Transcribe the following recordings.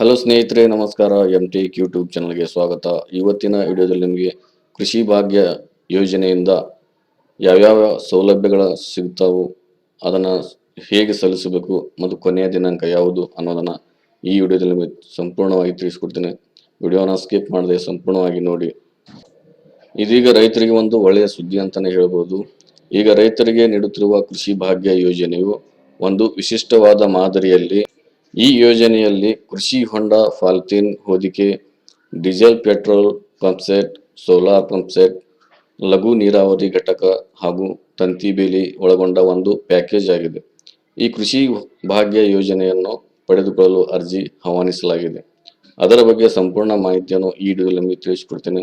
Hello ಸ್ನೇಹಿತರೆ, ನಮಸ್ಕಾರ. M T YouTube ಚಾನಲ್ಗೆ ಸ್ವಾಗತ. ಇವತ್ತಿನ ವಿಡಿಯೋದಲ್ಲಿ ನಿಮಗೆ ಕೃಷಿ ಭಾಗ್ಯ ಯೋಜನೆಯಿಂದ ಯಾವ್ಯಾವ ಸೌಲಭ್ಯಗಳ ಸಿಗ್ತಾವು, ಅದನ್ನು ಹೇಗೆ ಸಲ್ಲಿಸಬೇಕು ಮತ್ತು ಕೊನೆಯ ದಿನಾಂಕ ಯಾವುದು ಅನ್ನೋದನ್ನು ಈ ವಿಡಿಯೋದಲ್ಲಿ ನಿಮಗೆ ಸಂಪೂರ್ಣವಾಗಿ ತಿಳಿಸ್ಕೊಡ್ತೀನಿ. ವಿಡಿಯೋನ ಸ್ಕಿಪ್ ಮಾಡದೆ ಸಂಪೂರ್ಣವಾಗಿ ನೋಡಿ. ಇದೀಗ ರೈತರಿಗೆ ಒಂದು ಒಳ್ಳೆಯ ಸುದ್ದಿ ಅಂತಲೇ ಹೇಳ್ಬೋದು. ಈಗ ರೈತರಿಗೆ ನೀಡುತ್ತಿರುವ ಕೃಷಿ ಭಾಗ್ಯ ಯೋಜನೆಯು ಒಂದು ವಿಶಿಷ್ಟವಾದ ಮಾದರಿಯಲ್ಲಿ ಈ ಯೋಜನೆಯಲ್ಲಿ ಕೃಷಿ ಹೊಂಡ ಫಾಲ್ತಿನ್ ಹೊದಿಕೆ, diesel petrol pump set solar pump set ಲಘು ನೀರಾವರಿ ಘಟಕ ಹಾಗೂ ತಂತಿ ಬೇಲಿ ಒಳಗೊಂಡ ಒಂದು ಪ್ಯಾಕೇಜ್ ಆಗಿದೆ. ಈ ಕೃಷಿ ಭಾಗ್ಯ ಯೋಜನೆಯನ್ನು ಪಡೆದುಕೊಳ್ಳಲು ಅರ್ಜಿ ಆಹ್ವಾನಿಸಲಾಗಿದೆ. ಅದರ ಬಗ್ಗೆ ಸಂಪೂರ್ಣ ಮಾಹಿತಿಯನ್ನು ಈ ವಿಡಿಯೋದಲ್ಲಿ ನಿಮಗೆ ತಿಳಿಸಿಕೊಡ್ತೇನೆ.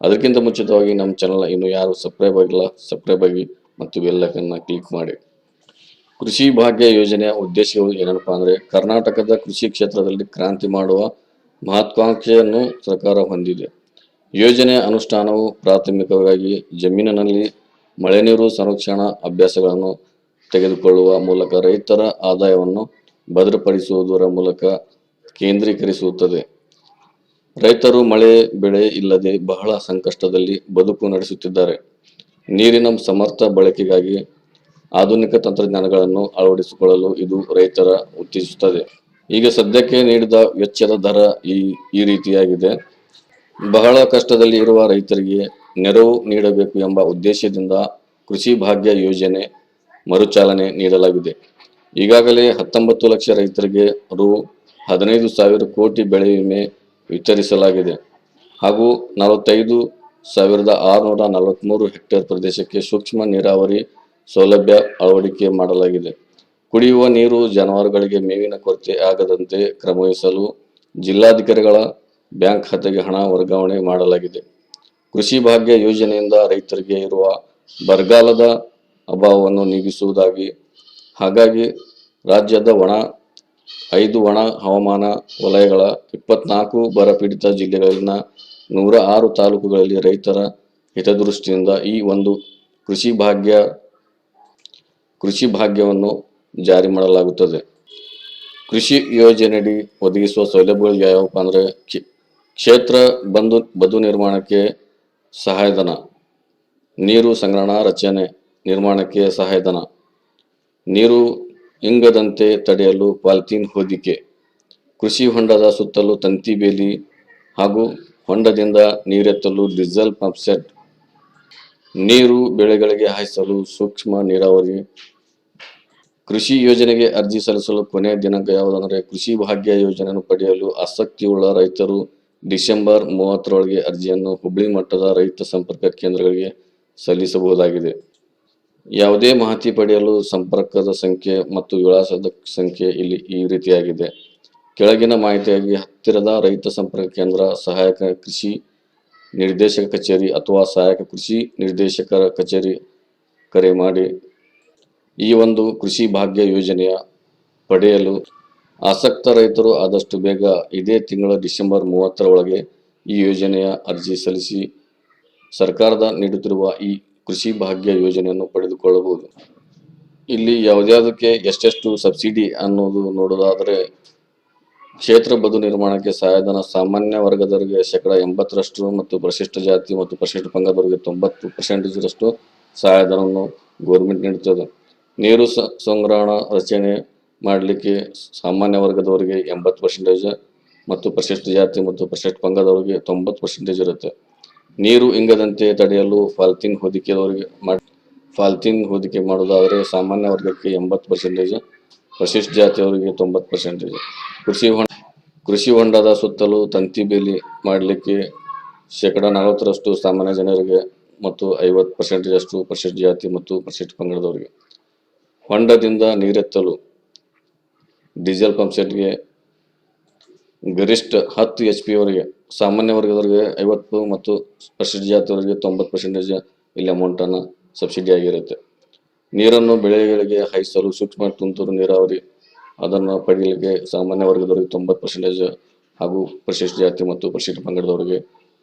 ಅದಕ್ಕಿಂತ ಮುಂಚಿತವಾಗಿ ನಮ್ಮ ಚಾನಲ್ ಇನ್ನು ಯಾರು ಸಬ್ಸ್ಕ್ರೈಬ್ ಆಗಿಲ್ಲ, ಸಬ್ಸ್ಕ್ರೈಬ್ ಆಗಿ ಮತ್ತು ಬೆಲ್ಲೈಕನ್ನ ಕ್ಲಿಕ್ ಮಾಡಿ. ಕೃಷಿ ಭಾಗ್ಯ ಯೋಜನೆಯ ಉದ್ದೇಶಗಳು ಏನಪ್ಪಾ ಅಂದ್ರೆ ಕರ್ನಾಟಕದ ಕೃಷಿ ಕ್ಷೇತ್ರದಲ್ಲಿ ಕ್ರಾಂತಿ ಮಾಡುವ ಮಹತ್ವಾಕಾಂಕ್ಷೆಯನ್ನು ಸರ್ಕಾರ ಹೊಂದಿದೆ. ಯೋಜನೆಯ ಅನುಷ್ಠಾನವು ಪ್ರಾಥಮಿಕವಾಗಿ ಜಮೀನಿನಲ್ಲಿ ಮಳೆ ನೀರು ಸಂರಕ್ಷಣಾ ಅಭ್ಯಾಸಗಳನ್ನು ತೆಗೆದುಕೊಳ್ಳುವ ಮೂಲಕ ರೈತರ ಆದಾಯವನ್ನು ಭದ್ರಪಡಿಸುವುದರ ಮೂಲಕ ಕೇಂದ್ರೀಕರಿಸುತ್ತದೆ. ರೈತರು ಮಳೆ, ಬೆಳೆ ಇಲ್ಲದೆ ಬಹಳ ಸಂಕಷ್ಟದಲ್ಲಿ ಬದುಕು ನಡೆಸುತ್ತಿದ್ದಾರೆ. ನೀರಿನ ಸಮರ್ಥ ಬಳಕೆಗಾಗಿ ಆಧುನಿಕ ತಂತ್ರಜ್ಞಾನಗಳನ್ನು ಅಳವಡಿಸಿಕೊಳ್ಳಲು ಇದು ರೈತರ ಉತ್ತೇಜಿಸುತ್ತದೆ. ಈಗ ಸದ್ಯಕ್ಕೆ ನೀಡಿದ ವೆಚ್ಚದ ದರ ಈ ಈ ರೀತಿಯಾಗಿದೆ. ಬಹಳ ಕಷ್ಟದಲ್ಲಿ ಇರುವ ರೈತರಿಗೆ ನೆರವು ನೀಡಬೇಕು ಎಂಬ ಉದ್ದೇಶದಿಂದ ಕೃಷಿ ಭಾಗ್ಯ ಯೋಜನೆ ಮರುಚಾಲನೆ ನೀಡಲಾಗಿದೆ. ಈಗಾಗಲೇ ಹತ್ತೊಂಬತ್ತು ಲಕ್ಷ ರೈತರಿಗೆ ರು ಹದಿನೈದು ಸಾವಿರ ಕೋಟಿ ಬೆಳೆ ವಿಮೆ ವಿತರಿಸಲಾಗಿದೆ. ಹಾಗೂ ನಲವತ್ತೈದು ಸಾವಿರದ ಆರುನೂರ ನಲವತ್ತ್ಮೂರು ಹೆಕ್ಟೇರ್ ಪ್ರದೇಶಕ್ಕೆ ಸೂಕ್ಷ್ಮ ನೀರಾವರಿ ಸೌಲಭ್ಯ ಅಳವಡಿಕೆ ಮಾಡಲಾಗಿದೆ. ಕುಡಿಯುವ ನೀರು ಜಾನುವಾರುಗಳಿಗೆ ಮೇವಿನ ಕೊರತೆ ಆಗದಂತೆ ಕ್ರಮವಹಿಸಲು ಜಿಲ್ಲಾಧಿಕಾರಿಗಳ ಬ್ಯಾಂಕ್ ಖಾತೆಗೆ ಹಣ ವರ್ಗಾವಣೆ ಮಾಡಲಾಗಿದೆ. ಕೃಷಿ ಭಾಗ್ಯ ಯೋಜನೆಯಿಂದ ರೈತರಿಗೆ ಇರುವ ಬರಗಾಲದ ಅಭಾವವನ್ನು ನೀಗಿಸುವುದಾಗಿ, ಹಾಗಾಗಿ ರಾಜ್ಯದ ಒಣ, ಐದು ಒಣ ಹವಾಮಾನ ವಲಯಗಳ ಇಪ್ಪತ್ನಾಲ್ಕು ಬರಪೀಡಿತ ಜಿಲ್ಲೆಗಳಲ್ಲಿನ ನೂರ ಆರು ತಾಲೂಕುಗಳಲ್ಲಿ ರೈತರ ಹಿತದೃಷ್ಟಿಯಿಂದ ಈ ಒಂದು ಕೃಷಿ ಭಾಗ್ಯ ಕೃಷಿ ಭಾಗ್ಯವನ್ನು ಜಾರಿ ಮಾಡಲಾಗುತ್ತದೆ. ಕೃಷಿ ಯೋಜನೆಯಡಿ ಒದಗಿಸುವ ಸೌಲಭ್ಯಗಳು ಯಾವಪ್ಪ ಅಂದರೆ ಕ್ಷೇ- ಕ್ಷೇತ್ರ ಬಂದು, ಬದು ನಿರ್ಮಾಣಕ್ಕೆ ಸಹಾಯಧನ, ನೀರು ಸಂಗ್ರಹಣಾ ರಚನೆ ನಿರ್ಮಾಣಕ್ಕೆ ಸಹಾಯಧನ, ನೀರು ಇಂಗದಂತೆ ತಡೆಯಲು ಪಾಲಿಥೀನ್ ಹೊದಿಕೆ, ಕೃಷಿ ಹೊಂಡದ ಸುತ್ತಲೂ ತಂತಿ ಬೇಲಿ ಹಾಗೂ ಹೊಂಡದಿಂದ ನೀರೆತ್ತಲು ಡೀಸೆಲ್ ಪಂಪ್ಸೆಟ್, ನೀರು ಬೆಳೆಗಳಿಗೆ ಹಾಯಿಸಲು ಸೂಕ್ಷ್ಮ ನೀರಾವರಿ ಕೃಷಿ ಯೋಜನೆಗೆ ಅರ್ಜಿ ಸಲ್ಲಿಸಲು ಕೊನೆಯ ದಿನಾಂಕ ಯಾವುದಂದ್ರೆ ಕೃಷಿ ಭಾಗ್ಯ ಯೋಜನೆಯನ್ನು ಪಡೆಯಲು ಆಸಕ್ತಿಯುಳ್ಳ ರೈತರು ಡಿಸೆಂಬರ್ ಮೂವತ್ತರೊಳಗೆ ಅರ್ಜಿಯನ್ನು ಹುಬ್ಳಿ ಮಟ್ಟದ ರೈತ ಸಂಪರ್ಕ ಕೇಂದ್ರಗಳಿಗೆ ಸಲ್ಲಿಸಬಹುದಾಗಿದೆ. ಯಾವುದೇ ಮಾಹಿತಿ ಪಡೆಯಲು ಸಂಪರ್ಕದ ಸಂಖ್ಯೆ ಮತ್ತು ವಿಳಾಸದ ಸಂಖ್ಯೆ ಇಲ್ಲಿ ಈ ರೀತಿಯಾಗಿದೆ. ಕೆಳಗಿನ ಮಾಹಿತಿಯಾಗಿ ಹತ್ತಿರದ ರೈತ ಸಂಪರ್ಕ ಕೇಂದ್ರ ಸಹಾಯಕ ಕೃಷಿ ನಿರ್ದೇಶಕ ಕಚೇರಿ ಅಥವಾ ಸಹಾಯಕ ಕೃಷಿ ನಿರ್ದೇಶಕರ ಕಚೇರಿ ಕರೆ ಮಾಡಿ ಈ ಒಂದು ಕೃಷಿ ಭಾಗ್ಯ ಯೋಜನೆಯ ಪಡೆಯಲು ಆಸಕ್ತ ರೈತರು ಆದಷ್ಟು ಬೇಗ ಇದೇ ತಿಂಗಳ ಡಿಸೆಂಬರ್ ಮೂವತ್ತರ ಒಳಗೆ ಈ ಯೋಜನೆಯ ಅರ್ಜಿ ಸಲ್ಲಿಸಿ ಸರ್ಕಾರದ ನೀಡುತ್ತಿರುವ ಈ ಕೃಷಿ ಭಾಗ್ಯ ಯೋಜನೆಯನ್ನು ಪಡೆದುಕೊಳ್ಳಬಹುದು. ಇಲ್ಲಿ ಯಾವುದ್ಯಾವುದಕ್ಕೆ ಎಷ್ಟೆಷ್ಟು ಸಬ್ಸಿಡಿ ಅನ್ನೋದು ನೋಡೋದಾದರೆ ಕ್ಷೇತ್ರ ಬದು ನಿರ್ಮಾಣಕ್ಕೆ ಸಹಾಯಧನ ಸಾಮಾನ್ಯ ವರ್ಗದವರಿಗೆ ಶೇಕಡ ಎಂಬತ್ತರಷ್ಟು ಮತ್ತು ಪರಿಶಿಷ್ಟ ಜಾತಿ ಮತ್ತು ಪರಿಶಿಷ್ಟ ಪಂಗದವರಿಗೆ ತೊಂಬತ್ತು ಪರ್ಸೆಂಟೇಜರಷ್ಟು ಸಹಾಯಧನವನ್ನು ಗೌರ್ಮೆಂಟ್ ನೀಡುತ್ತದೆ. ನೀರು ಸಂಗ್ರಹಣ ರಚನೆ ಮಾಡಲಿಕ್ಕೆ ಸಾಮಾನ್ಯ ವರ್ಗದವರಿಗೆ ಎಂಬತ್ತು ಪರ್ಸೆಂಟೇಜ್ ಮತ್ತು ಪರಿಶಿಷ್ಟ ಜಾತಿ ಮತ್ತು ಪರಿಶಿಷ್ಟ ಪಂಗಡದವರಿಗೆ ತೊಂಬತ್ತು ಪರ್ಸೆಂಟೇಜ್ ಇರುತ್ತೆ. ನೀರು ಇಂಗದಂತೆ ತಡೆಯಲು ಫಾಲ್ತಿನ್ ಹೊದಿಕೆದವರಿಗೆ ಮಾಡಿ ಫಾಲ್ತಿನ್ ಹೊದಿಕೆ ಮಾಡೋದಾದರೆ ಸಾಮಾನ್ಯ ವರ್ಗಕ್ಕೆ ಎಂಬತ್ತು ಪರ್ಸೆಂಟೇಜ್ ಪರಿಶಿಷ್ಟ ಜಾತಿಯವರಿಗೆ ತೊಂಬತ್ತು ಪರ್ಸೆಂಟೇಜ್ ಕೃಷಿ ಹೊಂಡ, ಕೃಷಿ ಹೊಂಡದ ಸುತ್ತಲೂ ತಂತಿ ಬೇಲಿ ಮಾಡಲಿಕ್ಕೆ ಶೇಕಡ ನಲವತ್ತರಷ್ಟು ಸಾಮಾನ್ಯ ಜನರಿಗೆ ಮತ್ತು ಐವತ್ತು ಪರ್ಸೆಂಟೇಜ್ ಅಷ್ಟು ಪರಿಶಿಷ್ಟ ಜಾತಿ ಮತ್ತು ಪರಿಶಿಷ್ಟ ಪಂಗಡದವರಿಗೆ. ಹೊಂಡದಿಂದ ನೀರೆತ್ತಲು ಡೀಸೆಲ್ ಪಂಪ್ ಸೆಟ್ಗೆ ಗರಿಷ್ಠ ಹತ್ತು ಎಚ್ ಪಿ ಅವರಿಗೆ ಸಾಮಾನ್ಯ ವರ್ಗದವರಿಗೆ ಐವತ್ತು ಮತ್ತು ಸ್ಪೆಷಲ್ ಜಾತಿಯವರಿಗೆ ತೊಂಬತ್ತು ಪರ್ಸೆಂಟೇಜ್ ಇಲ್ಲಿ ಅಮೌಂಟನ್ನು ಸಬ್ಸಿಡಿ ಆಗಿರುತ್ತೆ. ನೀರನ್ನು ಬೆಳೆಗಳಿಗೆ ಹಾಯಿಸಲು ಸೂಕ್ಷ್ಮ ತುಂತುರು ನೀರಾವರಿ, ಅದನ್ನು ಪಡೆಯಲಿಕ್ಕೆ ಸಾಮಾನ್ಯ ವರ್ಗದವರಿಗೆ ತೊಂಬತ್ತು ಪರ್ಸೆಂಟೇಜ್ ಹಾಗೂ ಪರಿಶಿಷ್ಟ ಜಾತಿ ಮತ್ತು ಪರಿಶಿಷ್ಟ ಪಂಗಡದವರಿಗೆ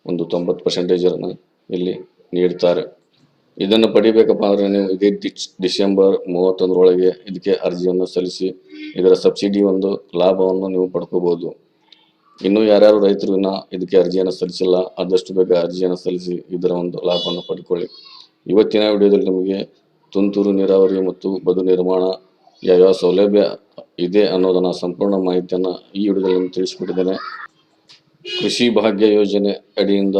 ಒಂದು ತೊಂಬತ್ತು ಪರ್ಸೆಂಟೇಜನ್ನು ಇಲ್ಲಿ ನೀಡ್ತಾರೆ. ಇದನ್ನು ಪಡಿಬೇಕಪ್ಪ ಅಂದ್ರೆ ನೀವು ಇದೇ ಡಿಸ್ ಡಿಸೆಂಬರ್ ಮೂವತ್ತೊಂದರೊಳಗೆ ಇದಕ್ಕೆ ಅರ್ಜಿಯನ್ನು ಸಲ್ಲಿಸಿ ಇದರ ಸಬ್ಸಿಡಿ ಒಂದು, ಲಾಭವನ್ನು ನೀವು ಪಡ್ಕೋಬಹುದು ಇನ್ನು ಯಾರ್ಯಾರು ರೈತರು ಇದಕ್ಕೆ ಅರ್ಜಿಯನ್ನು ಸಲ್ಲಿಸಿಲ್ಲ, ಆದಷ್ಟು ಬೇಗ ಅರ್ಜಿಯನ್ನು ಸಲ್ಲಿಸಿ ಇದರ ಒಂದು ಲಾಭವನ್ನು ಪಡ್ಕೊಳ್ಳಿ. ಇವತ್ತಿನ ವಿಡಿಯೋದಲ್ಲಿ ನಿಮಗೆ ತುಂತುರು ನೀರಾವರಿ ಮತ್ತು ಬದು ನಿರ್ಮಾಣ ಯಾವ್ಯಾವ ಸೌಲಭ್ಯ ಇದೆ ಅನ್ನೋದನ್ನ ಸಂಪೂರ್ಣ ಮಾಹಿತಿಯನ್ನು ಈ ವಿಡಿಯೋದಲ್ಲಿ ನಿಮ್ಗೆ ತಿಳಿಸಿಕೊಟ್ಟಿದ್ದೇನೆ. ಕೃಷಿ ಭಾಗ್ಯ ಯೋಜನೆ ಅಡಿಯಿಂದ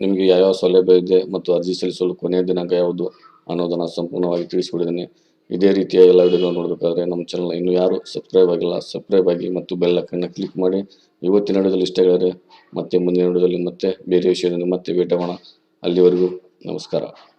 ನಿಮಗೆ ಯಾವ್ಯಾವ ಸೌಲಭ್ಯ ಇದೆ ಮತ್ತು ಅರ್ಜಿ ಸಲ್ಲಿಸಲು ಕೊನೆಯ ದಿನಾಂಕ ಯಾವುದು ಅನ್ನೋದನ್ನು ಸಂಪೂರ್ಣವಾಗಿ ತಿಳಿಸಿಕೊಡಿದ್ದೇನೆ. ಇದೇ ರೀತಿಯ ಎಲ್ಲ ವಿಡಿಯೋ ನೋಡಬೇಕಾದ್ರೆ ನಮ್ಮ ಚಾನಲ್ ಇನ್ನು ಯಾರು ಸಬ್ಸ್ಕ್ರೈಬ್ ಆಗಿಲ್ಲ ಸಬ್ಸ್ಕ್ರೈಬ್ ಆಗಿ ಮತ್ತು ಬೆಲ್ ಐಕನ್ನ ಕ್ಲಿಕ್ ಮಾಡಿ. ಇವತ್ತಿನ ವಿಡಿಯೋದಲ್ಲಿ ಇಷ್ಟ ಹೇಳಿದ್ರೆ ಮತ್ತೆ ಮುಂದಿನ ವಿಡಿಯೋದಲ್ಲಿ ಮತ್ತೆ ಬೇರೆ ವಿಷಯದಲ್ಲಿ ಮತ್ತೆ ಭೇಟಿ ಮಾಡೋಣ ಅಲ್ಲಿವರೆಗೂ ನಮಸ್ಕಾರ.